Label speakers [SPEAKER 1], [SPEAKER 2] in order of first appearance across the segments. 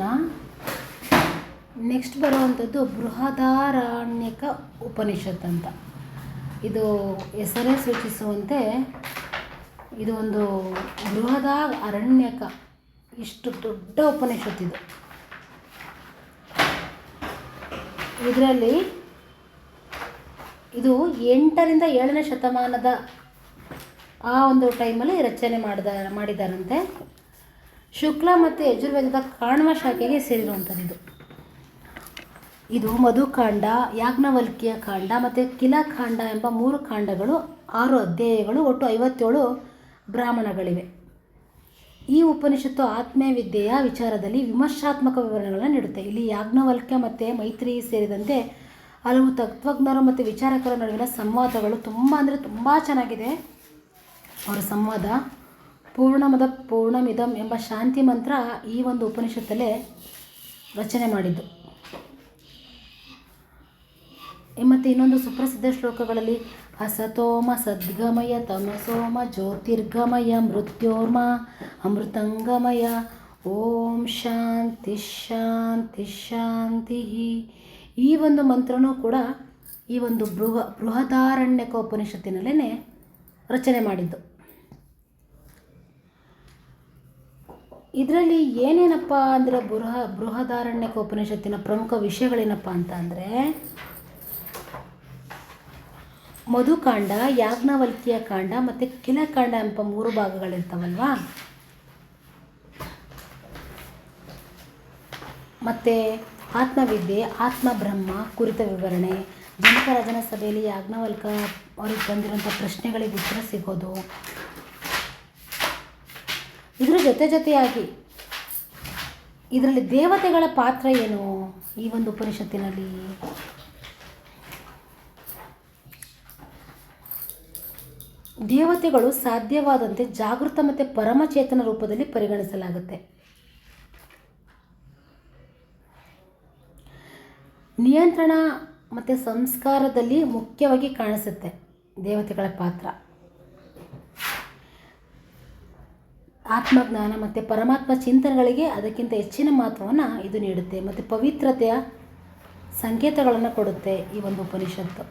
[SPEAKER 1] ತಕ್ಷಣ ನೆಕ್ಸ್ಟ್ ಬರುವಂಥದ್ದು ಬೃಹದಾರಣ್ಯಕ ಉಪನಿಷತ್ ಅಂತ. ಇದು ಹೆಸರೇ ಸೂಚಿಸುವಂತೆ ಇದು ಒಂದು ಬೃಹದ ಅರಣ್ಯಕ ಇಷ್ಟು ದೊಡ್ಡ ಉಪನಿಷತ್ ಇದು. ಇದರಲ್ಲಿ ಇದು ಎಂಟರಿಂದ ಏಳನೇ ಶತಮಾನದ ಆ ಒಂದು ಟೈಮಲ್ಲಿ ರಚನೆ ಮಾಡಿದ ಮಾಡಿದಾರಂತೆ. ಶುಕ್ಲ ಮತ್ತು ಯಜುರ್ವೇದದ ಕಾಣುವ ಶಾಖೆಗೆ ಸೇರಿರುವಂಥದ್ದು ಇದು ಮಧುಕಾಂಡ, ಯಾಜ್ಞವಲ್ಕಿಯ ಕಾಂಡ ಮತ್ತು ಕಿಲಕಾಂಡ ಎಂಬ ಮೂರು ಕಾಂಡಗಳು ಆರು ಅಧ್ಯಾಯಗಳು ಒಟ್ಟು ಐವತ್ತೇಳು ಬ್ರಾಹ್ಮಣಗಳಿವೆ. ಈ ಉಪನಿಷತ್ತು ಆತ್ಮೀಯ ವಿದ್ಯೆಯ ವಿಚಾರದಲ್ಲಿ ವಿಮರ್ಶಾತ್ಮಕ ವಿವರಣೆಗಳನ್ನು ನೀಡುತ್ತೆ. ಇಲ್ಲಿ ಯಾಜ್ಞವಲ್ಕ್ಯ ಮತ್ತು ಮೈತ್ರಿ ಸೇರಿದಂತೆ ಹಲವು ತತ್ವಜ್ಞರು ಮತ್ತು ವಿಚಾರಕರ ನಡುವಿನ ಸಂವಾದಗಳು ತುಂಬ ಅಂದರೆ ತುಂಬ ಚೆನ್ನಾಗಿದೆ. ಅವರ ಸಂವಾದ ಪೂರ್ಣಮದ ಪೂರ್ಣಮಿದಂ ಎಂಬ ಶಾಂತಿ ಮಂತ್ರ ಈ ಒಂದು ಉಪನಿಷತ್ತಲ್ಲೇ ರಚನೆ ಮಾಡಿದ್ದು. ಮತ್ತು ಇನ್ನೊಂದು ಸುಪ್ರಸಿದ್ಧ ಶ್ಲೋಕಗಳಲ್ಲಿ ಅಸತೋಮ ಸದ್ಗಮಯ ತಮಸೋಮ ಜ್ಯೋತಿರ್ಗಮಯ ಮೃತ್ಯೋರ್ಮ ಅಮೃತಂಗಮಯ, ಓಂ ಶಾಂತಿ ಶಾಂತಿ ಶಾಂತಿ. ಈ ಒಂದು ಮಂತ್ರನೂ ಕೂಡ ಈ ಒಂದು ಬೃಹ ಬೃಹದಾರಣ್ಯಕ ಉಪನಿಷತ್ತಿನಲ್ಲೇ ರಚನೆ ಮಾಡಿದ್ದು. ಇದರಲ್ಲಿ ಏನೇನಪ್ಪ ಅಂದರೆ ಬೃಹ ಬೃಹದಾರಣ್ಯಕ ಉಪನಿಷತ್ತಿನ ಪ್ರಮುಖ ವಿಷಯಗಳೇನಪ್ಪ ಅಂತ ಅಂದರೆ, ಮಧುಕಾಂಡ, ಯಾಜ್ಞವಲ್ಕಿಯ ಕಾಂಡ ಮತ್ತು ಕಿಲಕಾಂಡ ಎಂಬ ಮೂರು ಭಾಗಗಳಿರ್ತಾವಲ್ವಾ? ಮತ್ತು ಆತ್ಮವಿದ್ಯೆ, ಆತ್ಮಬ್ರಹ್ಮ, ಕುರಿತ ವಿವರಣೆ ಜನಕರಾಜನ ಸಭೆಯಲ್ಲಿ ಯಾಜ್ಞವಲ್ಕ ಅವ್ರಿಗೆ ಬಂದಿರುವಂಥ ಪ್ರಶ್ನೆಗಳಿಗೆ ಉತ್ತರ ಸಿಗೋದು ಇದರ ಜೊತೆ ಜೊತೆಯಾಗಿ ಇದರಲ್ಲಿ ದೇವತೆಗಳ ಪಾತ್ರ ಏನು ಈ ಒಂದು ಉಪನಿಷತ್ತಿನಲ್ಲಿ? ದೇವತೆಗಳು ಸಾಧ್ಯವಾದಂತೆ ಜಾಗೃತ ಮತ್ತು ಪರಮಚೇತನ ರೂಪದಲ್ಲಿ ಪರಿಗಣಿಸಲಾಗುತ್ತೆ. ನಿಯಂತ್ರಣ ಮತ್ತು ಸಂಸ್ಕಾರದಲ್ಲಿ ಮುಖ್ಯವಾಗಿ ಕಾಣಿಸುತ್ತೆ ದೇವತೆಗಳ ಪಾತ್ರ. ಆತ್ಮಜ್ಞಾನ ಮತ್ತು ಪರಮಾತ್ಮ ಚಿಂತನೆಗಳಿಗೆ ಅದಕ್ಕಿಂತ ಹೆಚ್ಚಿನ ಮಹತ್ವವನ್ನು ಇದು ನೀಡುತ್ತೆ ಮತ್ತು ಪವಿತ್ರತೆಯ ಸಂಕೇತಗಳನ್ನು ಕೊಡುತ್ತೆ ಈ ಒಂದು ಉಪನಿಷತ್ತು.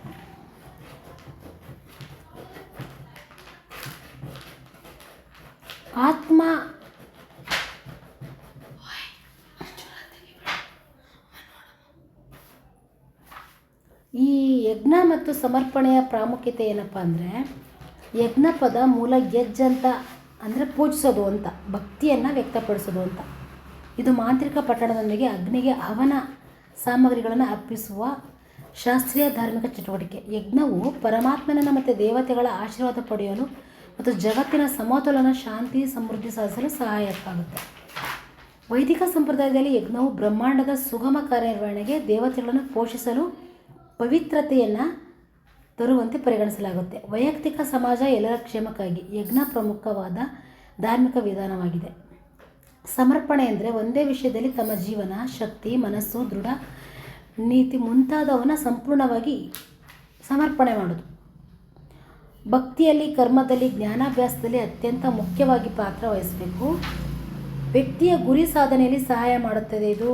[SPEAKER 1] ಆತ್ಮ ಈ ಯಜ್ಞ ಮತ್ತು ಸಮರ್ಪಣೆಯ ಪ್ರಾಮುಖ್ಯತೆ ಏನಪ್ಪ ಅಂದರೆ ಯಜ್ಞ ಪದ ಮೂಲ ಯಜ್ ಅಂತ ಅಂದರೆ ಪೂಜಿಸೋದು ಅಂತ, ಭಕ್ತಿಯನ್ನು ವ್ಯಕ್ತಪಡಿಸೋದು ಅಂತ. ಇದು ಮಾಂತ್ರಿಕ ಪಟ್ಟಣದೊಂದಿಗೆ ಅಗ್ನಿಗೆ ಹವನ ಸಾಮಗ್ರಿಗಳನ್ನು ಅರ್ಪಿಸುವ ಶಾಸ್ತ್ರೀಯ ಧಾರ್ಮಿಕ ಚಟುವಟಿಕೆ. ಯಜ್ಞವು ಪರಮಾತ್ಮನನ್ನು ಮತ್ತು ದೇವತೆಗಳ ಆಶೀರ್ವಾದ ಪಡೆಯಲು ಮತ್ತು ಜಗತ್ತಿನ ಸಮತೋಲನ, ಶಾಂತಿ, ಸಮೃದ್ಧಿ ಸಾಧಿಸಲು ಸಹಾಯಕ್ಕಾಗುತ್ತೆ ವೈದಿಕ ಸಂಪ್ರದಾಯದಲ್ಲಿ ಯಜ್ಞವು ಬ್ರಹ್ಮಾಂಡದ ಸುಗಮ ಕಾರ್ಯನಿರ್ವಹಣೆಗೆ ದೇವತೆಗಳನ್ನು ಪೋಷಿಸಲು ಪವಿತ್ರತೆಯನ್ನು ತರುವಂತೆ ಪರಿಗಣಿಸಲಾಗುತ್ತೆ. ವೈಯಕ್ತಿಕ ಸಮಾಜ ಎಲ್ಲರ ಕ್ಷೇಮಕ್ಕಾಗಿ ಯಜ್ಞ ಪ್ರಮುಖವಾದ ಧಾರ್ಮಿಕ ವಿಧಾನವಾಗಿದೆ. ಸಮರ್ಪಣೆ ಅಂದರೆ ಒಂದೇ ವಿಷಯದಲ್ಲಿ ತಮ್ಮ ಜೀವನ, ಶಕ್ತಿ, ಮನಸ್ಸು, ದೃಢ ನೀತಿ ಮುಂತಾದವನ್ನ ಸಂಪೂರ್ಣವಾಗಿ ಸಮರ್ಪಣೆ ಮಾಡೋದು. ಭಕ್ತಿಯಲ್ಲಿ, ಕರ್ಮದಲ್ಲಿ, ಜ್ಞಾನಾಭ್ಯಾಸದಲ್ಲಿ ಅತ್ಯಂತ ಮುಖ್ಯವಾಗಿ ಪಾತ್ರ ವಹಿಸಬೇಕು. ವ್ಯಕ್ತಿಯ ಗುರಿ ಸಾಧನೆಯಲ್ಲಿ ಸಹಾಯ ಮಾಡುತ್ತದೆ ಇದು.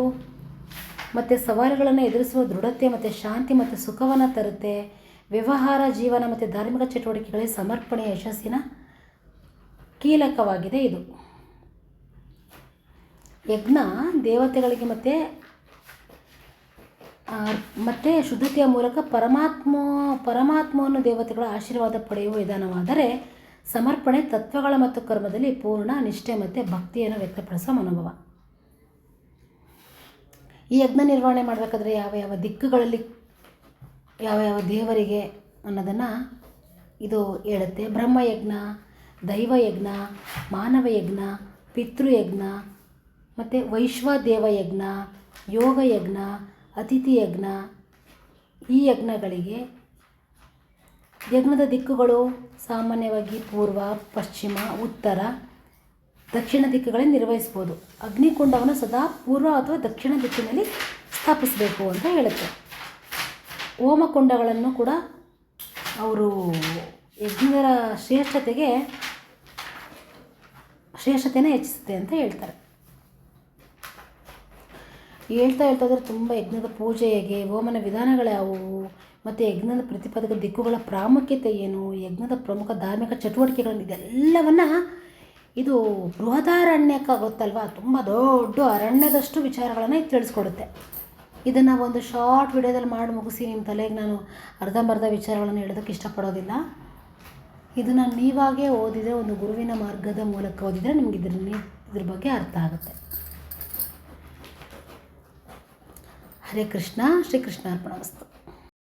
[SPEAKER 1] ಮತ್ತು ಸವಾಲುಗಳನ್ನು ಎದುರಿಸುವ ದೃಢತೆ ಮತ್ತು ಶಾಂತಿ ಮತ್ತು ಸುಖವನ್ನು ತರುತ್ತೆ. ವ್ಯವಹಾರ, ಜೀವನ ಮತ್ತು ಧಾರ್ಮಿಕ ಚಟುವಟಿಕೆಗಳಿಗೆ ಸಮರ್ಪಣೆಯ ಯಶಸ್ಸಿನ ಕೀಲಕವಾಗಿದೆ ಇದು. ಯಜ್ಞ ದೇವತೆಗಳಿಗೆ ಮತ್ತು ಮತ್ತು ಶುದ್ಧತೆಯ ಮೂಲಕ ಪರಮಾತ್ಮ, ಪರಮಾತ್ಮವನ್ನು ದೇವತೆಗಳ ಆಶೀರ್ವಾದ ಪಡೆಯುವ ವಿಧಾನವಾದರೆ ಸಮರ್ಪಣೆ ತತ್ವಗಳ ಮತ್ತು ಕರ್ಮದಲ್ಲಿ ಪೂರ್ಣ ನಿಷ್ಠೆ ಮತ್ತು ಭಕ್ತಿಯನ್ನು ವ್ಯಕ್ತಪಡಿಸುವ ಮನೋಭಾವ. ಈ ಯಜ್ಞ ನಿರ್ವಹಣೆ ಮಾಡಬೇಕಾದ್ರೆ ಯಾವ ಯಾವ ದಿಕ್ಕುಗಳಲ್ಲಿ ಯಾವ ಯಾವ ದೇವರಿಗೆ ಅನ್ನೋದನ್ನು ಇದು ಹೇಳುತ್ತೆ. ಬ್ರಹ್ಮಯಜ್ಞ, ದೈವಯಜ್ಞ, ಮಾನವಯಜ್ಞ, ಪಿತೃಯಜ್ಞ, ಮತ್ತು ಯಜ್ಞ ಯೋಗಯಜ್ಞ ಅತಿಥಿ ಯಜ್ಞ ಈ ಯಜ್ಞಗಳಿಗೆ ಯಜ್ಞದ ದಿಕ್ಕುಗಳು ಸಾಮಾನ್ಯವಾಗಿ ಪೂರ್ವ, ಪಶ್ಚಿಮ, ಉತ್ತರ, ದಕ್ಷಿಣ ದಿಕ್ಕುಗಳೇ ನಿರ್ವಹಿಸ್ಬೋದು. ಅಗ್ನಿಕುಂಡವನ್ನು ಸದಾ ಪೂರ್ವ ಅಥವಾ ದಕ್ಷಿಣ ದಿಕ್ಕಿನಲ್ಲಿ ಸ್ಥಾಪಿಸಬೇಕು ಅಂತ ಹೇಳುತ್ತೆ. ಹೋಮಕುಂಡಗಳನ್ನು ಕೂಡ ಅವರು ಯಜ್ಞರ ಶ್ರೇಷ್ಠತೆಗೆ ಶ್ರೇಷ್ಠತೆಯನ್ನು ಹೆಚ್ಚಿಸುತ್ತೆ ಅಂತ ಹೇಳ್ತಾರೆ. ಹೇಳ್ತಾ ಹೇಳ್ತಾ ಇದ್ರೆ ತುಂಬ ಯಜ್ಞದ ಪೂಜೆ ಹೇಗೆ, ಹೋಮನ ವಿಧಾನಗಳ್ಯಾವುವು ಮತ್ತು ಯಜ್ಞದ ಪ್ರತಿಪಾದಕ ದಿಕ್ಕುಗಳ ಪ್ರಾಮುಖ್ಯತೆ ಏನು, ಯಜ್ಞದ ಪ್ರಮುಖ ಧಾರ್ಮಿಕ ಚಟುವಟಿಕೆಗಳನ್ನು ಇದೆಲ್ಲವನ್ನು ಇದು ಬೃಹದಾರಣ್ಯಕ ಗೊತ್ತಲ್ವಾ? ತುಂಬ ದೊಡ್ಡ ಅರಣ್ಯದಷ್ಟು ವಿಚಾರಗಳನ್ನು ಇದು ತಿಳಿಸ್ಕೊಡುತ್ತೆ. ಇದನ್ನು ಒಂದು ಶಾರ್ಟ್ ವಿಡಿಯೋದಲ್ಲಿ ಮಾಡಿ ಮುಗಿಸಿ ನಿಮ್ಮ ತಲೆಗೆ ನಾನು ಅರ್ಧಂಬರ್ಧ ವಿಚಾರಗಳನ್ನು ಹೇಳೋದಕ್ಕೆ ಇಷ್ಟಪಡೋದಿಲ್ಲ. ಇದನ್ನು ನೀವಾಗೇ ಓದಿದರೆ, ಒಂದು ಗುರುವಿನ ಮಾರ್ಗದ ಮೂಲಕ ಓದಿದರೆ ನಿಮ್ಗೆ ಇದರಲ್ಲಿ ಇದ್ರ ಬಗ್ಗೆ ಅರ್ಥ ಆಗುತ್ತೆ. ಹರೇ ಕೃಷ್ಣ ಶ್ರೀಕೃಷ್ಣ ಅರ್ಪಣ ವಸ್ತು